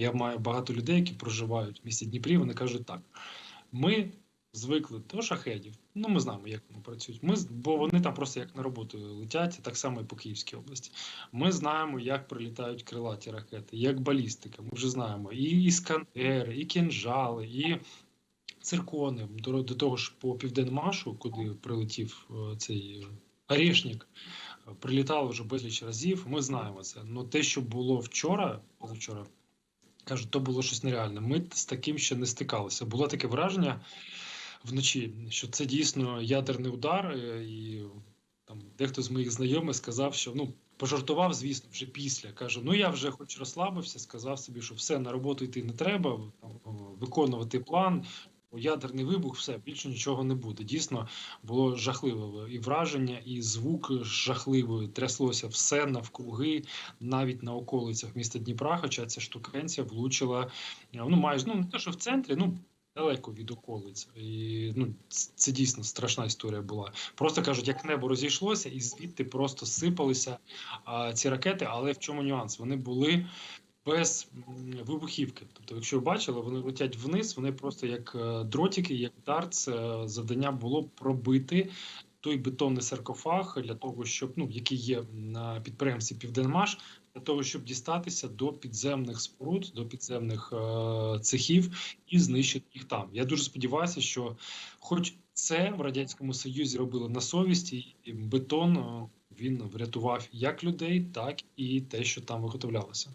Я маю багато людей, які проживають в місті Дніпрі. Вони кажуть так: ми звикли до шахедів. Ну, ми знаємо, як вони працюють. Ми бо вони там просто як на роботу летять, так само і по Київській області. Ми знаємо, як прилітають крилаті ракети, як балістика. Ми вже знаємо і іскандери, і кінжали, і циркони. До, до того ж, по південмашу, куди прилетів е, цей Орешник, прилітало вже безліч разів. Ми знаємо це. Ну те, що було вчора, позавчора, кажуть, то було щось нереальне. Ми з таким ще не стикалися. Було таке враження вночі, що це дійсно ядерний удар, е, і там дехто з моїх знайомих сказав, що ну. Пожартував, звісно, вже після. Каже: ну я вже хоч розслабився, сказав собі, що все на роботу йти не треба, там, виконувати план. Ядерний вибух, все більше нічого не буде. Дійсно було жахливе і враження, і звук жахливий. Тряслося все навкруги, навіть на околицях міста Дніпра. Хоча ця штукенція влучила е, ну майже ну не те, що в центрі, ну далеко від околиць. І ну це дійсно страшна історія була. Просто кажуть, як небо розійшлося, і звідти просто сипалися а, ці ракети. Але в чому нюанс? Вони були. Без вибухівки, тобто, якщо ви бачили, вони летять вниз, вони просто як е, дротики, як дарц. е, Завдання було пробити той бетонний саркофаг для того, щоб ну який є на підприємстві Південмаш, для того, щоб дістатися до підземних споруд, до підземних е, цехів і знищити їх там. Я дуже сподіваюся, що, хоч це в радянському союзі робили на совісті, і бетон він врятував як людей, так і те, що там виготовлялося.